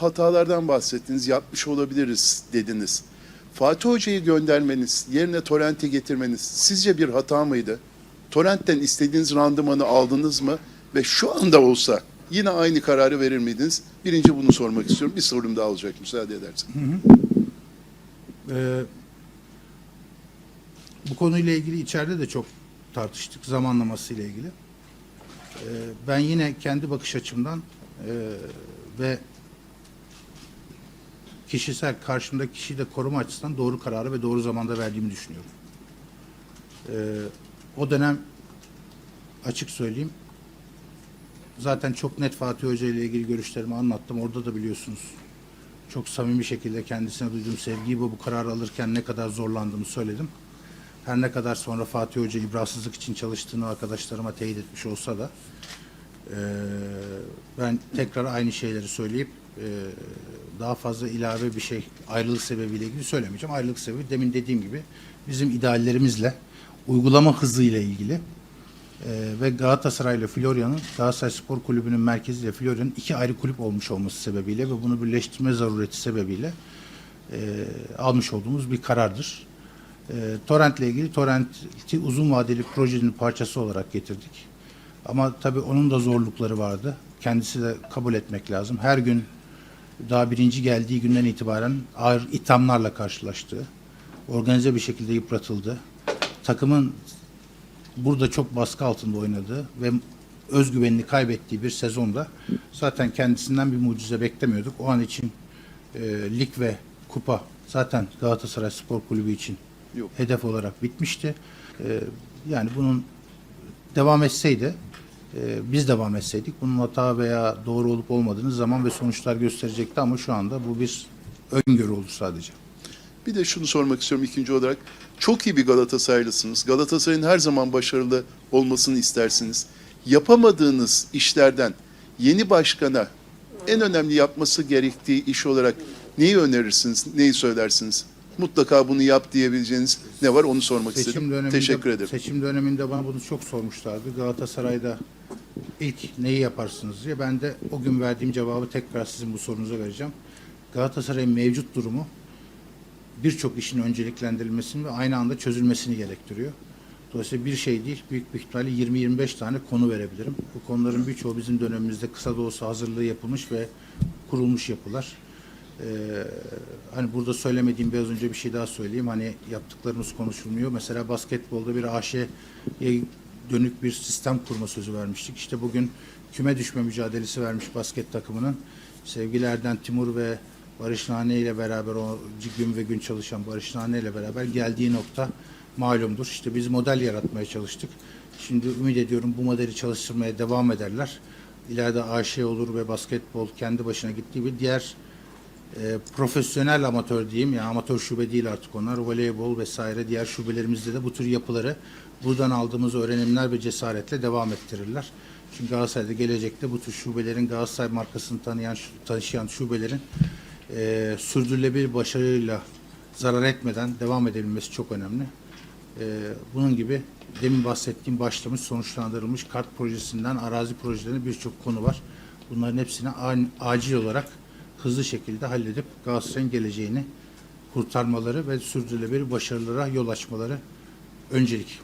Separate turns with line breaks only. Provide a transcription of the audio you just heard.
hatalardan bahsettiniz, yapmış olabiliriz dediniz. Fatih Hoca'yı göndermeniz, yerine Torrent'i getirmeniz sizce bir hata mıydı? Torrent'ten istediğiniz randımanı aldınız mı? Ve şu anda olsa yine aynı kararı verir miydiniz? Birinci bunu sormak istiyorum. Bir sorum daha olacak müsaade edersen.
Ee, bu konuyla ilgili içeride de çok tartıştık zamanlaması ile ilgili. Ee, ben yine kendi bakış açımdan e, ve kişisel karşımdaki kişiyi de koruma açısından doğru kararı ve doğru zamanda verdiğimi düşünüyorum. Ee, o dönem açık söyleyeyim zaten çok net Fatih Hoca ile ilgili görüşlerimi anlattım. Orada da biliyorsunuz çok samimi şekilde kendisine duyduğum sevgiyi ve bu kararı alırken ne kadar zorlandığımı söyledim. Her ne kadar sonra Fatih Hoca ibrahsızlık için çalıştığını arkadaşlarıma teyit etmiş olsa da eee, ben tekrar aynı şeyleri söyleyip eee, daha fazla ilave bir şey ayrılık sebebiyle ilgili söylemeyeceğim. Ayrılık sebebi demin dediğim gibi bizim ideallerimizle uygulama hızıyla ilgili ee, ve Galatasaray ile Florya'nın Galatasaray Spor Kulübü'nün merkeziyle Florya'nın iki ayrı kulüp olmuş olması sebebiyle ve bunu birleştirme zarureti sebebiyle e, almış olduğumuz bir karardır. E, Torrent ile ilgili Torrent'i uzun vadeli projenin parçası olarak getirdik. Ama tabii onun da zorlukları vardı. Kendisi de kabul etmek lazım. Her gün daha birinci geldiği günden itibaren ağır ithamlarla karşılaştığı, organize bir şekilde yıpratıldı. Takımın burada çok baskı altında oynadığı ve özgüvenini kaybettiği bir sezonda zaten kendisinden bir mucize beklemiyorduk. O an için e, lig ve kupa zaten Galatasaray Spor Kulübü için
Yok.
hedef olarak bitmişti. E, yani bunun devam etseydi biz devam etseydik bunun hata veya doğru olup olmadığını zaman ve sonuçlar gösterecekti ama şu anda bu bir öngörü olur sadece.
Bir de şunu sormak istiyorum ikinci olarak. Çok iyi bir Galatasaraylısınız. Galatasaray'ın her zaman başarılı olmasını istersiniz. Yapamadığınız işlerden yeni başkana en önemli yapması gerektiği iş olarak neyi önerirsiniz, neyi söylersiniz? Mutlaka bunu yap diyebileceğiniz ne var onu sormak
Seçim
istedim. Teşekkür ederim.
Seçim döneminde bana bunu çok sormuşlardı. Galatasaray'da ilk neyi yaparsınız diye. Ben de o gün verdiğim cevabı tekrar sizin bu sorunuza vereceğim. Galatasaray'ın mevcut durumu birçok işin önceliklendirilmesini ve aynı anda çözülmesini gerektiriyor. Dolayısıyla bir şey değil, büyük bir ihtimalle 20-25 tane konu verebilirim. Bu konuların birçoğu bizim dönemimizde kısa da olsa hazırlığı yapılmış ve kurulmuş yapılar. Ee, hani burada söylemediğim biraz önce bir şey daha söyleyeyim. Hani yaptıklarımız konuşulmuyor. Mesela basketbolda bir AŞ'ye dönük bir sistem kurma sözü vermiştik. İşte bugün küme düşme mücadelesi vermiş basket takımının sevgili Erden Timur ve Barış Nane ile beraber o gün ve gün çalışan Barış Nane ile beraber geldiği nokta malumdur. İşte biz model yaratmaya çalıştık. Şimdi ümit ediyorum bu modeli çalıştırmaya devam ederler. İleride AŞ olur ve basketbol kendi başına gittiği bir diğer e, profesyonel amatör diyeyim ya amatör şube değil artık onlar voleybol vesaire diğer şubelerimizde de bu tür yapıları buradan aldığımız öğrenimler ve cesaretle devam ettirirler. Çünkü Galatasaray'da gelecekte bu tür şubelerin Galatasaray markasını tanıyan taşıyan şubelerin e, sürdürülebilir başarıyla zarar etmeden devam edebilmesi çok önemli. E, bunun gibi demin bahsettiğim başlamış sonuçlandırılmış kart projesinden arazi projelerine birçok konu var. Bunların hepsini a- acil olarak hızlı şekilde halledip Galatasaray'ın geleceğini kurtarmaları ve sürdürülebilir başarılara yol açmaları öncelik.